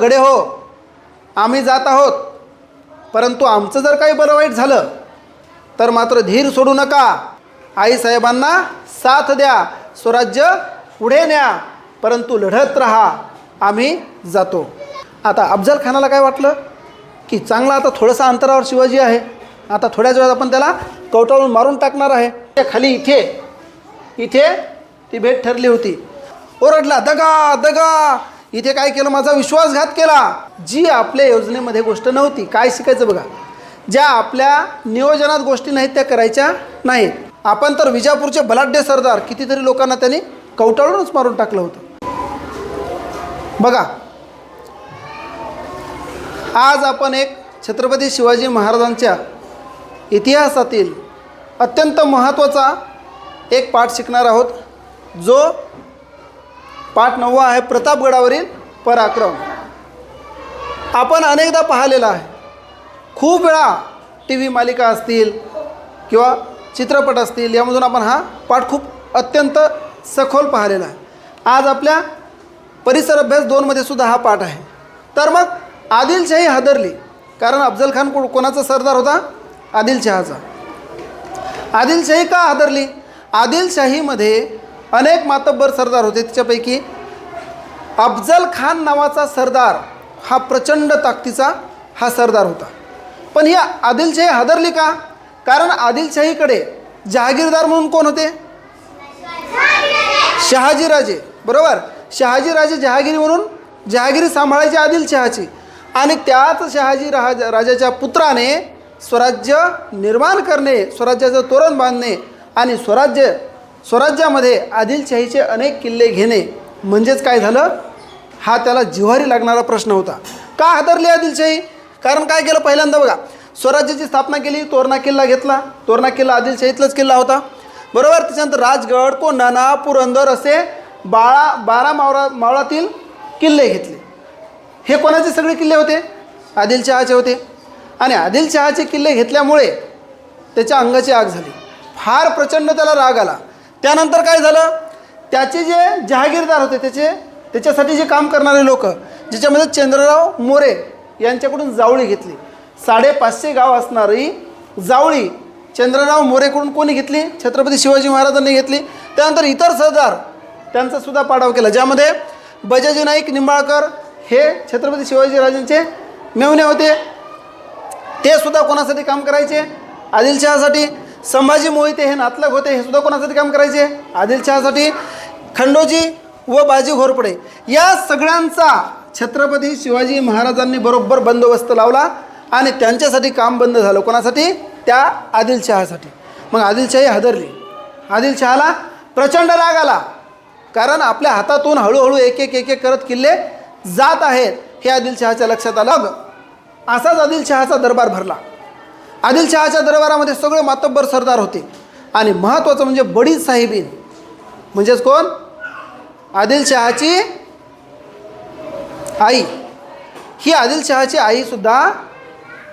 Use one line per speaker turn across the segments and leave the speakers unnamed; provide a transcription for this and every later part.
गडे हो. आम्ही जात आहोत. परंतु आमचं जर काही बरं वाईट झालं तर मात्र धीर सोडू नका. आईसाहेबांना साथ द्या स्वराज्य पुढे न्या परंतु लढत राहा. आम्ही जातो. आता अफजल खानाला काय वाटलं? की चांगला आता थोडंसं अंतरावर शिवाजी आहे. आता थोड्याच वेळात आपण त्याला कवटाळून मारून टाकणार आहे. त्या खाली इथे इथे ती भेट ठरली होती. ओरडला दगा दगा. इथे काय केलं? माझा विश्वासघात केला. जी आपल्या योजनेमध्ये गोष्ट नव्हती काय शिकायचं बघा. ज्या आपल्या नियोजनात गोष्टी नाहीत त्या करायच्या नाहीत. आपण तर विजापूरचे बलाढ्य सरदार कितीतरी लोकांना त्यांनी कवटाळूनच मारून टाकलं होतं. बघा. आज आपण एक छत्रपती शिवाजी महाराजांच्या इतिहासातील अत्यंत महत्त्वाचा एक पाठ शिकणार आहोत जो पाठ नववा आहे प्रतापगडावरील पराक्रम. आपण अनेकदा पाहिलेला आहे. खूप वेळा टी व्ही मालिका असतील किंवा चित्रपट असतील यामधून आपण हा पाठ खूप अत्यंत सखोल पाहिलेला आहे. आज आपल्या परिसर अभ्यास दोनमध्ये सुद्धा हा पाठ आहे. तर मग आदिलशाही हादरली. कारण अफजल खान को कोणाचा सरदार होता? आदिलशहाचा आदिलशाही का हादरली? आदिलशाहीमध्ये अनेक मातब्बर सरदार होते. त्याच्यापैकी अफजल खान नावाचा सरदार हा प्रचंड ताकदीचा हा सरदार होता. पण ही आदिलशाही हादरली का? कारण आदिलशाहीकडे जहागीरदार म्हणून कोण होते? शहाजीराजे. बरोबर? शहाजीराजे जहागिरी म्हणून जहागिरी सांभाळायची आदिलशहाची. आणि त्याच शहाजी राज राजाच्या पुत्राने स्वराज्य निर्माण करणे स्वराज्याचं तोरण बांधणे आणि स्वराज्य स्वराज्यामध्ये आदिलशाहीचे अनेक किल्ले घेणे म्हणजेच काय झालं? हा त्याला जिव्हारी लागणारा प्रश्न होता. का हादरली आदिलशाही कारण काय केलं पहिल्यांदा बघा. स्वराज्याची स्थापना केली तोरणा किल्ला घेतला. तोरणा किल्ला आदिलशाहीतलाच किल्ला होता. बरोबर? त्याच्यानंतर राजगड कोंढाणा पुरंदर असे बाळा बारा मावळा मावळातील किल्ले घेतले. हे कोणाचे सगळे किल्ले होते? आदिलशहाचे होते. आणि आदिलशहाचे किल्ले घेतल्यामुळे त्याच्या अंगाची आग झाली. फार प्रचंड त्याला राग आला. त्यानंतर काय झालं? त्याचे जे जहागीरदार होते त्याचे त्याच्यासाठी जे काम करणारे लोक ज्याच्यामध्ये चंद्रराव मोरे यांच्याकडून जावळी घेतली. साडेपाचशे गाव असणारी जावळी चंद्रराव मोरेकडून कोणी घेतली? छत्रपती शिवाजी महाराजांनी घेतली. त्यानंतर इतर सरदार त्यांचा सुद्धा पाडाव केला ज्यामध्ये बजाजी नाईक निंबाळकर हे छत्रपती शिवाजीराजांचे मेवणे होते. ते सुद्धा कोणासाठी काम करायचे? आदिलशहासाठी. संभाजी मोहिते हे नातलग होते हे सुद्धा कोणासाठी काम करायचे? आदिलशहासाठी खंडोजी व बाजी घोरपडे. या सगळ्यांचा छत्रपती शिवाजी महाराजांनी बरोबर बंदोबस्त लावला आणि त्यांच्यासाठी काम बंद झालं. कोणासाठी? त्या आदिलशहासाठी मग आदिलशाही हादरली. आदिलशहाला प्रचंड राग आला. कारण आपल्या हातातून हळूहळू एक एक एक एक करत किल्ले जात आहेत हे आदिलशहाच्या लक्षात आलं. असाच आदिलशहाचा दरबार भरला. आदिलशहाच्या दरबारामध्ये सगळे मातब्बर सरदार होते. आणि महत्त्वाचं म्हणजे बडी साहेबीन. म्हणजेच कोण? आदिलशहाची आई. ही आदिलशहाची आईसुद्धा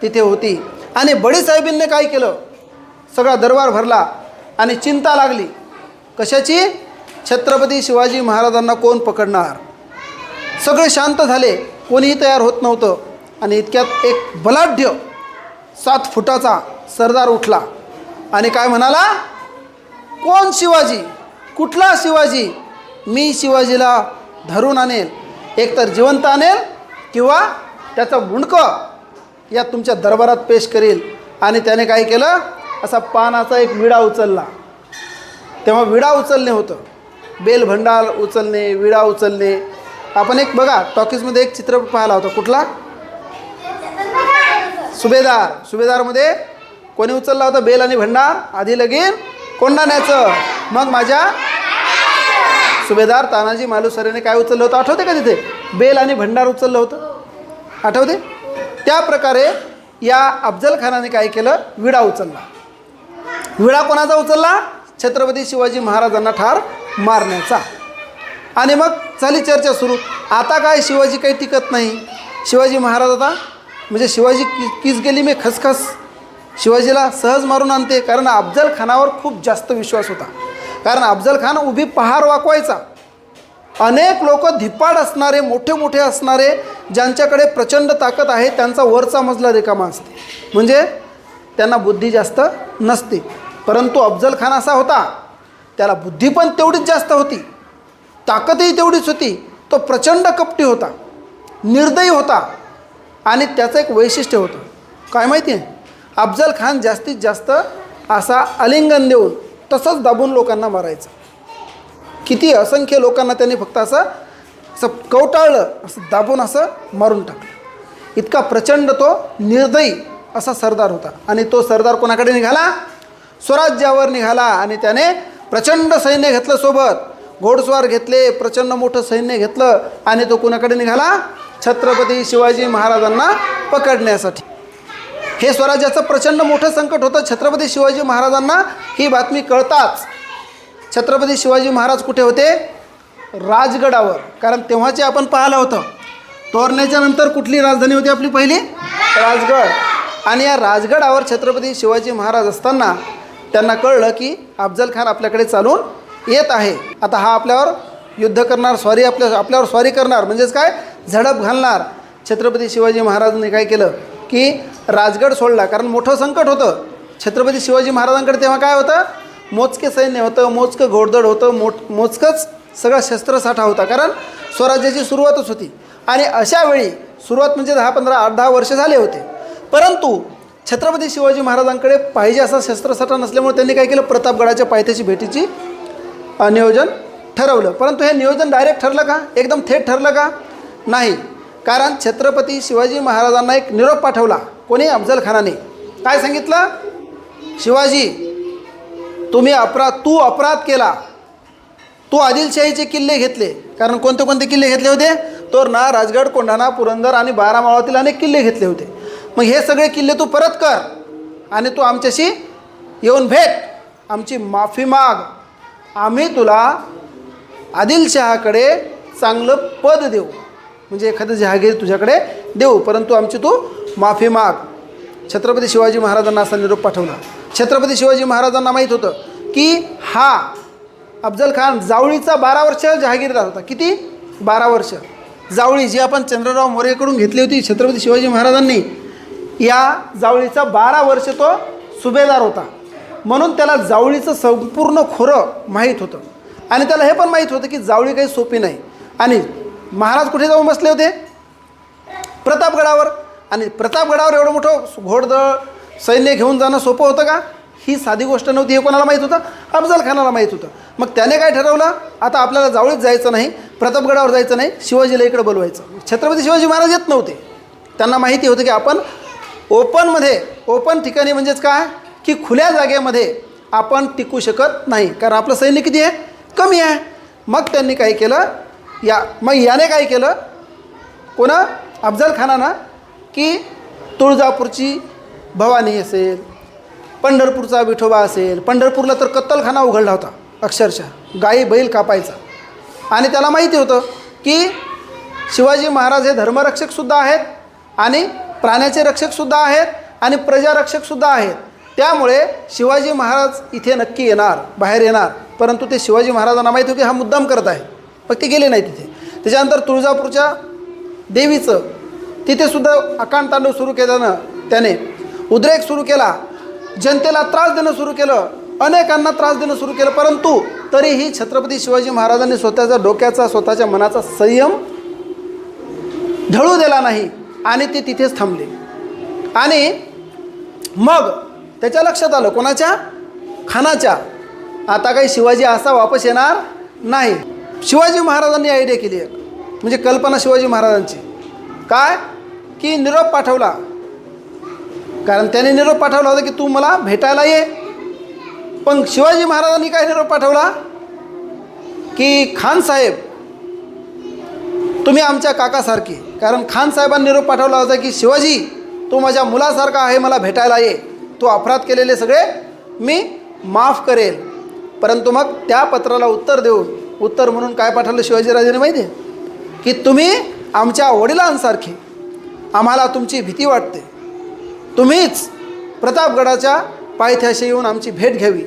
तिथे होती. आणि बडी साहेबींनी काय केलं? सगळा दरबार भरला आणि चिंता लागली. कशाची? छत्रपती शिवाजी महाराजांना कोण पकडणार? सगळे शांत झाले. कोणीही तयार होत नव्हतं. आणि इतक्यात एक बलाढ्य सात फुटाचा सरदार उठला आणि काय म्हणाला? कोण शिवाजी? कुठला शिवाजी? मी शिवाजीला धरून आणेल. एकतर जिवंत आणेल किंवा त्याचं मुंडकं या तुमच्या दरबारात पेश करेल. आणि त्याने काय केलं? असा पानाचा एक विडा उचलला. तेव्हा विडा उचलणे होतं. बेलभंडाल उचलणे विडा उचलणे. आपण एक बघा टॉकीजमध्ये एक चित्रपट पाहिला होता. कुठला? सुभेदार. सुभेदारमध्ये कोणी उचलला होता? बेल आणि भंडार? आधी लगीन. कोंडाण्याचं मग माझ्या सुभेदार तानाजी मालुसरेने काय उचललं होतं? आठवते का तिथे? बेल आणि भंडार उचललं होतं. आठवते? त्या प्रकारे या अफजल खानाने काय केलं? विडा उचलला. विडा कोणाचा उचलला? छत्रपती शिवाजी महाराजांना ठार मारण्याचा. आणि मग झाली चर्चा सुरू. आता काय? शिवाजी काही टिकत नाही. शिवाजी महाराज आता म्हणजे शिवाजी कि किस गेली मी खसखस. शिवाजीला सहज मारून आणते कारण अफजल खानावर खूप जास्त विश्वास होता. कारण अफजल खान उभी पहार वाकवायचा. अनेक लोक धिप्पाड असणारे मोठे मोठे असणारे ज्यांच्याकडे प्रचंड ताकद आहे त्यांचा वरचा मजला रिकामा असते. म्हणजे त्यांना बुद्धी जास्त नसते. परंतु अफजल खान असा होता त्याला बुद्धी पण तेवढीच जास्त होती. ताकदही तेवढीच होती. तो प्रचंड कपटी होता. निर्दयी होता. आणि त्याचं एक वैशिष्ट्य होतं. काय माहिती आहे? अफजल खान जास्तीत जास्त असा आलिंगन देऊन तसंच दाबून लोकांना मारायचं. किती असंख्य लोकांना त्यांनी फक्त असं असं कवटाळलं असं दाबून असं मारून टाकलं. इतका प्रचंड तो निर्दयी असा सरदार होता. आणि तो सरदार कोणाकडे निघाला? स्वराज्यावर निघाला. आणि त्याने प्रचंड सैन्य घेतलं सोबत. घोडस्वार घेतले प्रचंड मोठं सैन्य घेतलं. आणि तो कोणाकडे निघाला? छत्रपती शिवाजी महाराजांना पकडण्यासाठी. हे स्वराज्याचं प्रचंड मोठं संकट होतं. छत्रपती शिवाजी महाराजांना ही बातमी कळताच. छत्रपती शिवाजी महाराज कुठे होते? राजगडावर. कारण तेव्हाचे आपण पाहिलं होतं. तोरण्याच्या नंतर कुठली राजधानी होती आपली पहिली? राजगड. आणि या राजगडावर छत्रपती शिवाजी महाराज असताना त्यांना कळलं की अफजल खान आपल्याकडे चालून येत आहे. आता हा आपल्यावर युद्ध करणार स्वारी आपल्या आपल्यावर स्वारी करणार म्हणजेच काय? झडप घालणार. छत्रपती शिवाजी महाराजांनी काय केलं? की राजगड सोडला. कारण मोठं संकट होतं. छत्रपती शिवाजी महाराजांकडे तेव्हा काय होतं? मोजके सैन्य होतं मोजकं घोडदड होतं मोठ मोजकंच सगळा शस्त्रसाठा होता. कारण स्वराज्याची सुरुवातच होती. आणि अशा वेळी सुरुवात म्हणजे दहा पंधरा आठ दहा वर्ष झाले होते. परंतु छत्रपती शिवाजी महाराजांकडे पाहिजे असा शस्त्रसाठा नसल्यामुळे त्यांनी काय केलं? प्रतापगडाच्या पायथ्याची भेटीची नियोजन ठरवलं. परंतु हे नियोजन डायरेक्ट ठरलं का? एकदम थेट ठरलं का? नाही. कारण छत्रपती शिवाजी महाराजांना एक निरोप पाठवला कोणी? अफजल खानाने काय सांगितलं? शिवाजी तुम्ही अपराध तू अपराध केला. तू आदिलशाहीचे किल्ले घेतले. कारण कोणते कोणते किल्ले घेतले होते? तोरणा राजगड कोंढाणा पुरंदर आणि बारामाळातील अनेक किल्ले घेतले होते. मग हे सगळे किल्ले तू परत कर आणि तू आमच्याशी येऊन भेट. आमची माफी माग. आम्ही तुला आदिलशहाकडे चांगलं पद देऊ. म्हणजे एखादं जहागीर तुझ्याकडे देऊ परंतु आमची तू माफी माग. छत्रपती शिवाजी महाराजांना असा निरोप पाठवला. छत्रपती शिवाजी महाराजांना माहीत होतं की हा अफजल खान जावळीचा बारा वर्ष जहागीरदार होता. किती? बारा वर्ष. जावळी जी आपण चंद्रराव मोरेकडून घेतली होती छत्रपती शिवाजी महाराजांनी या जावळीचा बारा वर्ष तो सुभेदार होता. म्हणून त्याला जावळीचं संपूर्ण खोरं माहीत होतं. आणि त्याला हे पण माहीत होतं की जावळी काही सोपी नाही. आणि महाराज कुठे जाऊन बसले होते? प्रतापगडावर. आणि प्रतापगडावर एवढं मोठं घोडदळ सैन्य घेऊन जाणं सोपं होतं का? ही साधी गोष्ट नव्हती हे कोणाला माहीत होतं? अफजल खानाला माहीत होतं. मग त्याने काय ठरवलं? आता आपल्याला जावळीत जायचं नाही प्रतापगडावर जायचं नाही शिवाजीला इकडं बोलवायचं. छत्रपती शिवाजी महाराज येत नव्हते. त्यांना माहिती होतं की आपण ओपनमध्ये ओपन ठिकाणी म्हणजेच काय? की खुल्या जागेमध्ये आपण टिकू शकत नाही. कारण आपलं सैन्य किती आहे? कमी आहे. मग त्यांनी काय केलं. या मग याने काय केलं. कोणा? अफजल खानानं की तुळजापूरची भवानी असेल पंढरपूरचा विठोबा असेल पंढरपूरला तर कत्तलखाना उघडला होता अक्षरशः. गाई बैल कापायचा. आणि त्याला माहिती होतं की शिवाजी महाराज हे धर्मरक्षकसुद्धा आहेत आणि प्राण्याचे रक्षकसुद्धा आहेत आणि प्रजारक्षकसुद्धा आहेत. त्यामुळे शिवाजी महाराज इथे नक्की येणार बाहेर येणार. परंतु ते शिवाजी महाराजांना माहीत होते की हा मुद्दाम करत आहे. मग ते गेले नाही तिथे. त्याच्यानंतर तुळजापूरच्या देवीचं तिथेसुद्धा अकांड तांडव सुरू केल्यानं त्याने उद्रेक सुरू केला. जनतेला त्रास देणं सुरू केलं. अनेकांना त्रास देणं सुरू केलं. परंतु तरीही छत्रपती शिवाजी महाराजांनी स्वतःच्या डोक्याचा स्वतःच्या मनाचा संयम ढळू दिला नाही आणि ते तिथेच थांबले. आणि मग त्याच्या लक्षात आलं. कोणाच्या? खानाच्या. आता काही शिवाजी असा वापस येणार नाही. शिवाजी महाराजांनी आयडिया केली एक. म्हणजे कल्पना शिवाजी महाराजांची. काय? की निरोप पाठवला. कारण त्याने निरोप पाठवला होता की तू मला भेटायला ये. पण शिवाजी महाराजांनी काय निरोप पाठवला? की खान साहेब तुम्ही आमच्या काकासारखे. कारण खान साहेबांनी निरोप पाठवला होता की शिवाजी तू माझ्या मुलासारखा आहे मला भेटायला ये. तू अपराध केलेले सगळे मी माफ करेल. परंतु मग त्या पत्राला उत्तर देऊन उत्तर म्हणून काय पाठवलं शिवाजीराजाने माहिती आहे? की तुम्ही आमच्या वडिलांसारखे आम्हाला तुमची भीती वाटते. तुम्हीच प्रतापगडाच्या पायथ्याशी येऊन आमची भेट घ्यावी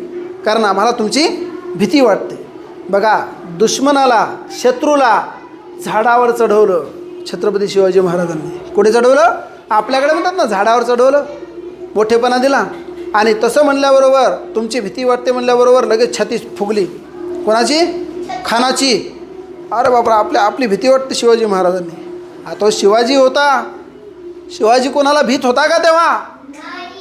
कारण आम्हाला तुमची भीती वाटते. बघा दुश्मनाला शत्रूला झाडावर चढवलं छत्रपती शिवाजी महाराजांनी. कुठे चढवलं? आपल्याकडे म्हणतात ना झाडावर चढवलं. मोठेपणा दिला. आणि तसं म्हणल्याबरोबर तुमची भीती वाटते म्हणल्याबरोबर लगेच छाती फुगली. कोणाची? खानाची. अरे बापरा आपल्या आपली भीती वाटते शिवाजी महाराजांनी. हा तो शिवाजी होता. शिवाजी कोणाला भीत होता का तेव्हा?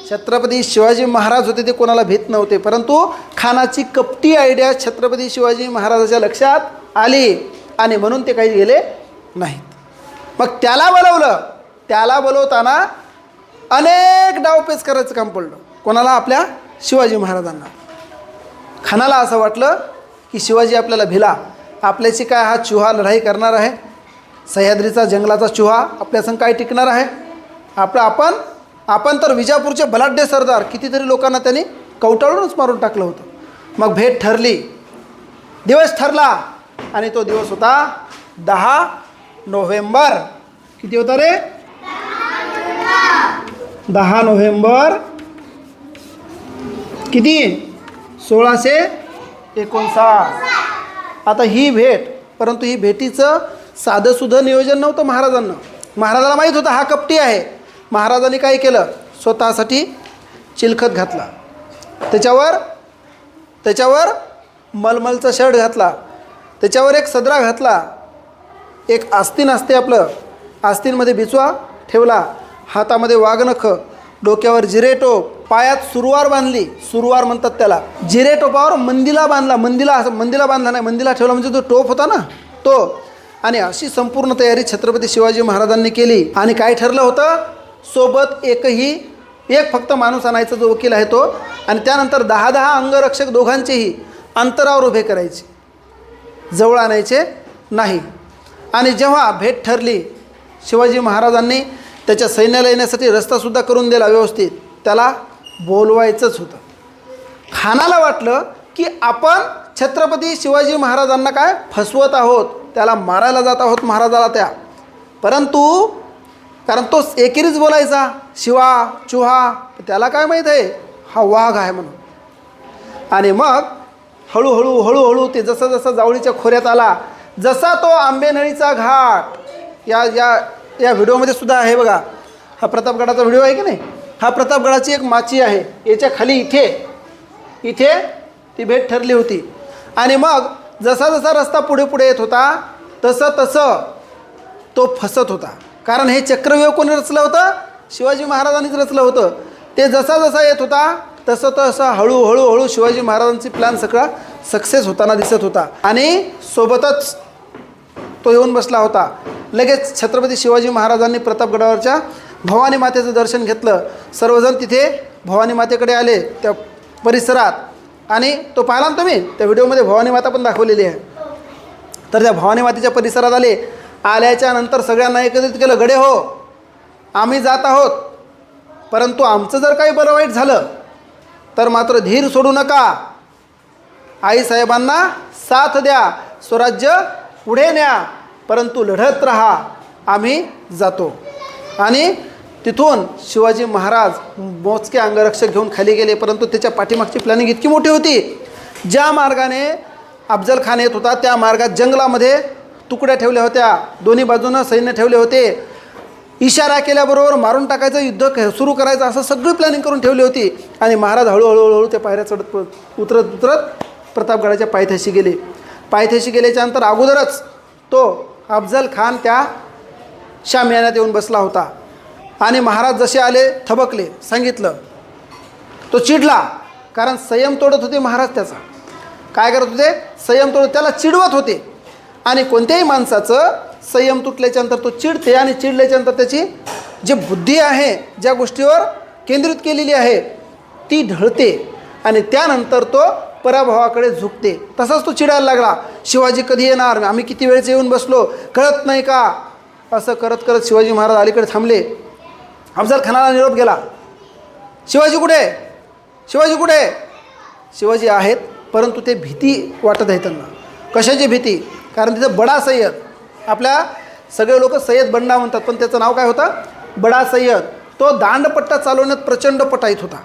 छत्रपती शिवाजी महाराज होते ते कोणाला भीत नव्हते. परंतु खानाची कपटी आयडिया छत्रपती शिवाजी महाराजाच्या लक्षात आली. आणि म्हणून ते काही गेले नाहीत. मग त्याला बोलवलं. त्याला बोलवताना अनेक डावपेच करायचं काम पडलं. कोणाला? आपल्या शिवाजी महाराजांना. खानाला असं वाटलं की शिवाजी आपल्याला भिला. आपल्याशी काय हा चुहा लढाई करणार आहे? सह्याद्रीचा जंगलाचा चुहा आपल्यासंग काय टिकणार आहे? आपलं आपण आपण तर विजापूरचे बलाढ्य सरदार. कितीतरी लोकांना त्यांनी कवटाळूनच मारून टाकलं होतं. मग भेट ठरली. दिवस ठरला आणि तो दिवस होता दहा नोव्हेंबर. किती होता रे? दहा नोव्हेंबर. किती? सोळाशे एकोणसाठ. आता ही भेट परंतु ही भेटीचं साधंसुधं नियोजन नव्हतं महाराजांना. महाराजाला माहीत होतं हा कपटी आहे. महाराजांनी काय केलं? स्वतःसाठी चिलखत घातला. त्याच्यावर त्याच्यावर मलमलचा शर्ट घातला. त्याच्यावर एक सदरा घातला. एक आस्तीन असते आपलं आस्तीनमध्ये बिचवा ठेवला. हातामध्ये वाघनख डोक्यावर जिरेटोप पायात सुरवार बांधली सुरवार म्हणतात त्याला. जिरेटोपावर मंदिला बांधला मंदिला असं मंदिला बांधला नाही मंदिला ठेवला म्हणजे तो टोप होता ना तो. आणि अशी संपूर्ण तयारी छत्रपती शिवाजी महाराजांनी केली. आणि काय ठरलं होतं? सोबत एकही एक फक्त माणूस आणायचा जो वकील आहे तो. आणि त्यानंतर दहा दहा अंगरक्षक दोघांचेही अंतरावर उभे करायचे. जवळ आणायचे नाही. आणि जेव्हा भेट ठरली शिवाजी महाराजांनी त्याच्या सैन्याला येण्यासाठी रस्तासुद्धा करून दिला व्यवस्थित. त्याला बोलवायचंच होतं. खानाला वाटलं की आपण छत्रपती शिवाजी महाराजांना काय फसवत आहोत त्याला मारायला जात आहोत महाराजाला त्या. परंतु कारण तो एकेरीच बोलायचा शिवा चुहा त्याला काय माहीत आहे? हा वाघ आहे म्हणून. आणि मग हळूहळू हळूहळू ते जसं जसं जावळीच्या खोऱ्यात आला जसा तो आंबेनळीचा घाट या या या व्हिडिओमध्ये सुद्धा आहे बघा. हा प्रतापगडाचा व्हिडिओ आहे की नाही? हा प्रतापगडाची एक माची आहे. याच्या खाली इथे इथे ती भेट ठरली होती. आणि मग जसा जसा रस्ता पुढे पुढे येत होता तसं तसं तो फसत होता. कारण हे चक्रव्यूह कोणी रचलं होतं? शिवाजी महाराजांनीच रचलं होतं. ते जसा जसा येत होता तसं तसं हळूहळू हळू शिवाजी महाराजांची प्लॅन सगळा सक्सेस होताना दिसत होता. आणि सोबतच तो येऊन बसला होता. लगेच छत्रपती शिवाजी महाराजांनी प्रतापगडावरच्या भवानी मातेचं दर्शन घेतलं. सर्वजण तिथे भवानी मातेकडे आले त्या परिसरात. आणि तो पाहिला ना तुम्ही? त्या व्हिडिओमध्ये भवानी माता पण दाखवलेली आहे. तर त्या भवानी मातेच्या परिसरात आले. आल्याच्यानंतर सगळ्यांना एकत्रित केलं गडे हो आम्ही जात आहोत. परंतु आमचं जर काही बरं वाईट झालं तर मात्र धीर सोडू नका. आईसाहेबांना साथ द्या. स्वराज्य पुढे न्या. परंतु लढत राहा आम्ही जातो. आणि तिथून शिवाजी महाराज मोजके अंगरक्षक घेऊन खाली गेले परंतु त्याच्या पाठीमागची प्लॅनिंग इतकी मोठी होती. ज्या मार्गाने अफजल खान येत होता त्या मार्गात जंगलामध्ये तुकड्या ठेवल्या होत्या दोन्ही बाजूनं सैन्य ठेवले होते. इशारा केल्याबरोबर मारून टाकायचं युद्ध क- सुरू करायचं असं सगळी प्लॅनिंग करून ठेवली होती. आणि महाराज हळूहळू हळूहळू त्या पायऱ्या चढत उतरत उतरत प्रतापगडाच्या पायथ्याशी गेले. पायथ्याशी गेल्याच्यानंतर अगोदरच तो अफजल खान त्या शामियान्यात येऊन बसला होता. आणि महाराज जसे आले थबकले सांगितलं तो चिडला कारण संयम तोडत होते महाराज त्याचा. काय करत होते? संयम तोडत त्याला चिडवत होते. आणि कोणत्याही माणसाचं संयम तुटल्याच्यानंतर तो चिडते आणि चिडल्याच्यानंतर त्याची जी बुद्धी आहे ज्या गोष्टीवर केंद्रित केलेली आहे ती ढळते. आणि त्यानंतर तो पराभवाकडे झुकते. तसाच तो चिडायला लागला. शिवाजी कधी येणार? आम्ही किती वेळेस येऊन बसलो? कळत नाही का? असं करत करत शिवाजी महाराज अलीकडे थांबले. अफजल खानाला निरोप गेला. शिवाजी कुठे? शिवाजी कुठे? शिवाजी आहेत परंतु ते भीती वाटत आहे त्यांना. कशाची भीती? कारण तिथं बडा सय्यद. आपल्या सगळे लोक सय्यद बंडा म्हणतात पण त्याचं नाव काय होतं? बडा सय्यद. तो दांडपट्टा चालवण्यात प्रचंड पटाईत होता.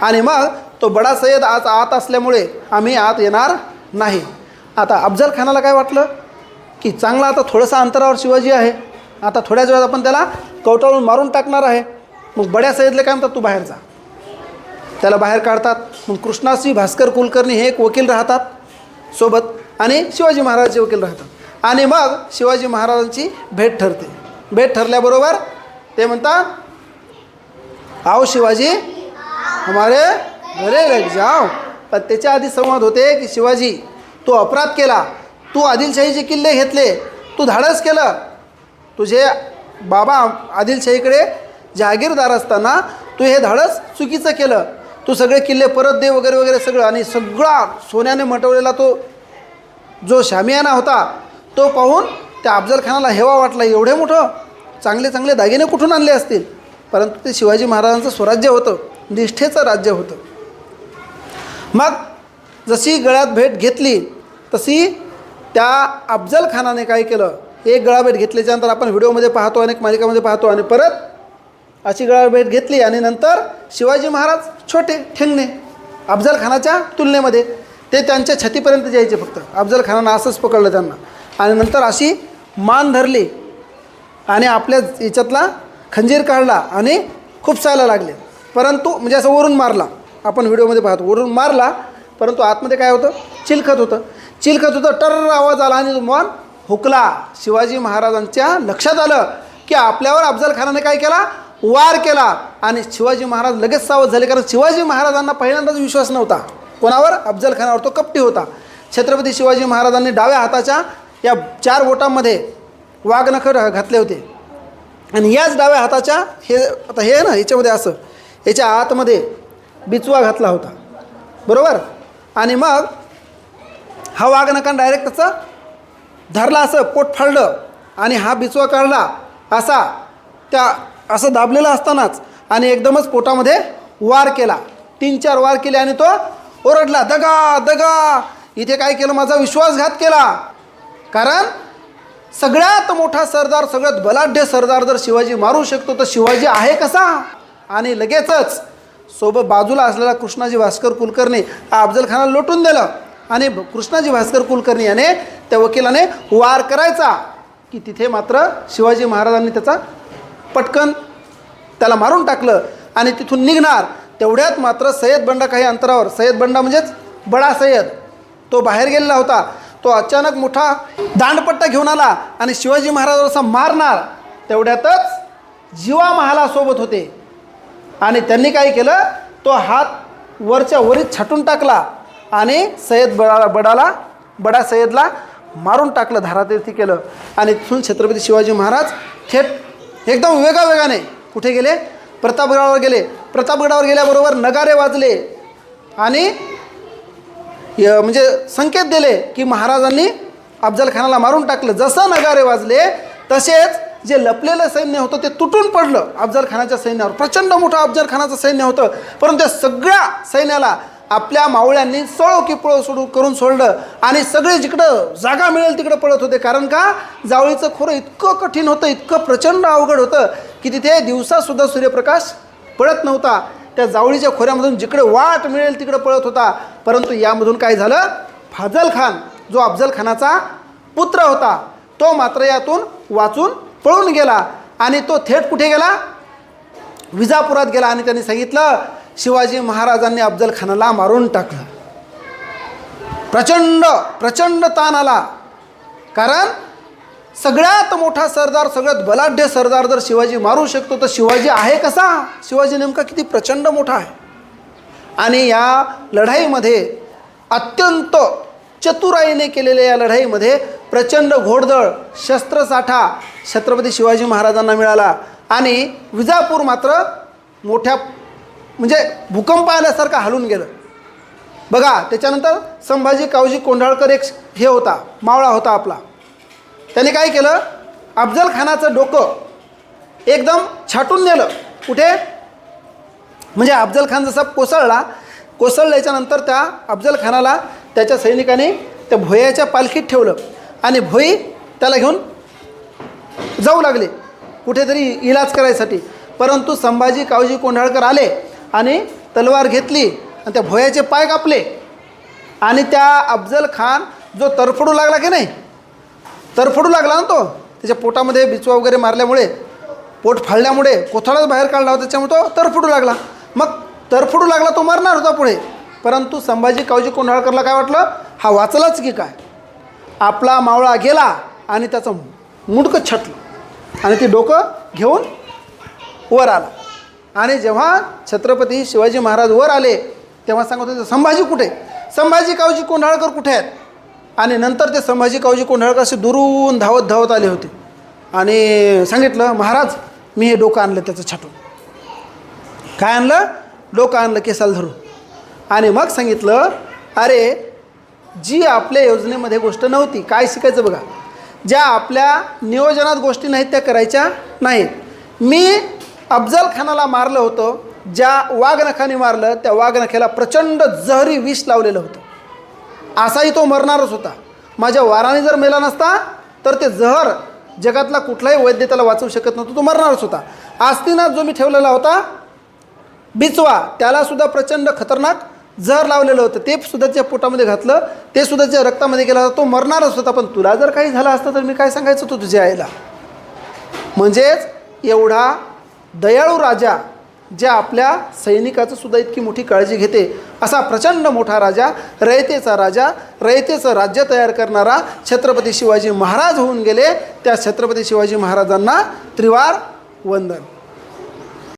आणि मग तो बडा सय्यद आज आत असल्यामुळे आम्ही आत येणार नाही. आता अफजल खानाला काय वाटलं? की चांगला आता थोडंसं अंतरावर शिवाजी आहे. आता थोड्याच वेळात आपण त्याला कवटाळून मारून टाकणार आहे. मग बड्या सय्यदला काय म्हणतात? तू बाहेर जा. त्याला बाहेर काढतात. मग कृष्णाश्री भास्कर कुलकर्णी हे एक वकील राहतात सोबत आणि शिवाजी महाराजांचे वकील राहतात. आणि मग शिवाजी महाराजांची भेट ठरते. भेट ठरल्याबरोबर ते म्हणतात आओ शिवाजी हमारे अरे लग पण त्याच्या आधी संवाद होते की शिवाजी तू अपराध केला तू आदिलशाहीचे किल्ले घेतले तू धाडस केलं. तुझे बाबा आदिलशाहीकडे जहागीरदार असताना तू हे धाडस चुकीचं केलं. तू सगळे किल्ले परत दे वगैरे वगैरे सगळं आणि सगळा सोन्याने मटवलेला तो जो शामियाना होता तो पाहून त्या अफजल खानाला हेवा वाटला. एवढे मोठं चांगले चांगले दागिने कुठून आणले असतील? परंतु ते शिवाजी महाराजांचं स्वराज्य होतं निष्ठेचं राज्य होतं. मग जशी गळ्यात भेट घेतली तशी त्या अफजल खानाने काय केलं? एक गळा भेट घेतल्याच्यानंतर आपण व्हिडिओमध्ये पाहतो अनेक मालिकामध्ये पाहतो आणि परत अशी गळा भेट घेतली आणि नंतर शिवाजी महाराज छोटे ठेंगणे अफजल खानाच्या तुलनेमध्ये ते त्यांच्या छातीपर्यंत जायचे फक्त. अफजल खानानं असंच पकडलं त्यांना. आणि नंतर अशी मान धरली आणि आपल्या याच्यातला खंजीर काढला आणि खूप चालायला लागले. परंतु म्हणजे असं वरून मारला. आपण व्हिडिओमध्ये पाहतो. वरून मारला परंतु आतमध्ये काय होतं? चिलखत होतं. चिलखत होतं टर्र आवाज आला आणि तो मन हुकला. शिवाजी महाराजांच्या लक्षात आलं की आपल्यावर अफजल खानाने काय केला? वार केला. आणि शिवाजी महाराज लगेच सावध झाले कारण शिवाजी महाराजांना पहिल्यांदाच विश्वास नव्हता. कोणावर? अफजल खानावर तो कपटी होता. छत्रपती शिवाजी महाराजांनी डाव्या हाताच्या या चार बोटांमध्ये वाघनखर घातले होते. आणि याच डाव्या हाताच्या हे आता हे ना याच्यामध्ये असं याच्या आतमध्ये बिचवा घातला होता. बरोबर? आणि मग हा वाघनकान डायरेक्ट त्याचं धरला असं पोट फाडलं आणि हा बिचवा काढला असा त्या असं दाबलेला असतानाच आणि एकदमच पोटामध्ये वार केला. तीन चार वार केले आणि तो ओरडला दगा दगा. इथे काय केलं? माझा विश्वासघात केला. कारण सगळ्यात मोठा सरदार सगळ्यात बलाढ्य सरदार जर शिवाजी मारू शकतो तर शिवाजी आहे कसा? आणि लगेचच सोबत बाजूला असलेला कृष्णाजी भास्कर कुलकर्णी हा अफजल लोटून दिलं. आणि कृष्णाजी भास्कर कुलकर्णी याने त्या वकिलाने वार करायचा की तिथे मात्र शिवाजी महाराजांनी त्याचा पटकन त्याला मारून टाकलं आणि तिथून निघणार. तेवढ्यात मात्र सय्यद बंडा काही अंतरावर सय्यद बंडा म्हणजेच बडा सय्यद तो बाहेर गेलेला होता. तो अचानक मोठा दांडपट्टा घेऊन आला आणि शिवाजी महाराजांचा मारणार. तेवढ्यातच जीवा महालासोबत होते. आणि त्यांनी काय केलं? तो हात वरच्या वरीत छाटून टाकला आणि सय्यद बडा बडाला बडा सय्यदला मारून टाकलं धारातीर्थी केलं. आणि तिथून छत्रपती शिवाजी महाराज थेट एकदम वेगावेगाने कुठे गेले? प्रतापगडावर गेले. प्रतापगडावर गेल्याबरोबर नगारे वाजले आणि म्हणजे संकेत दिले की महाराजांनी अफजलखानाला मारून टाकलं. जसं नगारे वाजले तसेच जे लपलेलं सैन्य होतं ते तुटून पडलं अफजल खानाच्या सैन्यावर. प्रचंड मोठं अफजल खानाचं सैन्य होतं. परंतु त्या सगळ्या सैन्याला आपल्या मावळ्यांनी सळो की पळो सोडू करून सोडलं आणि सगळे जिकडं जागा मिळेल तिकडं पळत होते. कारण का? जावळीचं खोरं इतकं कठीण होतं इतकं प्रचंड अवघड होतं की तिथे दिवसासुद्धा सूर्यप्रकाश पडत नव्हता. त्या जावळीच्या खोऱ्यामधून जिकडे वाट मिळेल तिकडं पळत होता. परंतु यामधून काय झालं? फाजल खान जो अफजल खानाचा पुत्र होता तो मात्र यातून वाचून पळून गेला आणि तो थेट कुठे गेला? विजापुरात गेला आणि त्यांनी सांगितलं शिवाजी महाराजांनी अफजल खानाला मारून टाकलं. प्रचंड प्रचंड ताण आला. कारण सगळ्यात मोठा सरदार सगळ्यात बलाढ्य सरदार जर शिवाजी मारू शकतो तर शिवाजी आहे कसा? शिवाजी नेमका किती प्रचंड मोठा आहे. आणि या लढाईमध्ये अत्यंत चतुराईने केलेल्या या लढाईमध्ये प्रचंड घोडदळ शस्त्रसाठा छत्रपती शिवाजी महाराजांना मिळाला. आणि विजापूर मात्र मोठ्या म्हणजे भूकंप आल्यासारखं हलून गेलं. बघा त्याच्यानंतर संभाजी कावजी कोंढाळकर एक हे होता मावळा होता आपला. त्याने काय केलं? अफजल खानाचं डोकं एकदम छाटून नेलं. कुठे? म्हणजे अफजल खान जसा कोसळला कोसळल्याच्यानंतर त्या अफजल खानाला त्याच्या सैनिकाने त्या भोयाच्या पालखीत ठेवलं. आणि भोई त्याला घेऊन जाऊ लागले कुठेतरी इलाज करायसाठी. परंतु संभाजी कावजी कोंढाळकर आले आणि तलवार घेतली आणि त्या भोयाचे पाय कापले. आणि त्या अफजल खान जो तरफडू लागला की नाही तरफडू लागला ना तो त्याच्या पोटामध्ये बिचवा वगैरे मारल्यामुळे पोट फाळल्यामुळे कोथळाच बाहेर काढला होता त्याच्यामुळे तो तरफडू लागला. मग तरफडू लागला तो मरणार होता पुढे. परंतु संभाजी कावजी कोंढाळकरला काय वाटलं? हा वाचलाच की काय? आपला मावळा गेला आणि त्याचं मुडकं छटलं. आणि ते डोकं घेऊन वर आला. आणि जेव्हा छत्रपती शिवाजी महाराज वर आले तेव्हा सांगत होते संभाजी कुठे? संभाजी कावजी कोंढाळकर कुठे आहेत? आणि नंतर ते संभाजी कावजी कोंढाळकर असे दुरून धावत धावत आले होते. आणि सांगितलं महाराज मी हे डोकं आणलं त्याचं छाटून. काय आणलं? डोकं आणलं केसाला धरून. आणि मग सांगितलं अरे जी आपल्या योजनेमध्ये गोष्ट नव्हती काय शिकायचं बघा. ज्या आपल्या नियोजनात गोष्टी नाहीत त्या करायच्या नाहीत. मी अफजल खानाला मारलं होतं ज्या वाघनखाने मारलं त्या वाघनखेला प्रचंड जहरी विष लावलेलं होतं. असाही तो मरणारच होता. माझ्या वाराने जर मेला नसता तर ते जहर जगातला कुठलाही वैद्य त्याला वाचवू शकत नव्हतं तो मरणारच होता. आस्तिनाथ जो मी ठेवलेला होता बिचवा त्यालासुद्धा प्रचंड खतरनाक जर लावलेलं होतं ते सुद्धा त्या पोटामध्ये घातलं ते सुद्धा त्या रक्तामध्ये गेला होता तो मरणारच होता. पण तुला जर काही झालं असतं तर मी काय सांगायचं होतं तुझ्या आईला? म्हणजेच एवढा दयाळू राजा ज्या आपल्या सैनिकाचं सुद्धा इतकी मोठी काळजी घेते असा प्रचंड मोठा राजा रयतेचा राजा रयतेचं राज्य तयार करणारा छत्रपती शिवाजी महाराज होऊन गेले. त्या छत्रपती शिवाजी महाराजांना त्रिवार वंदन.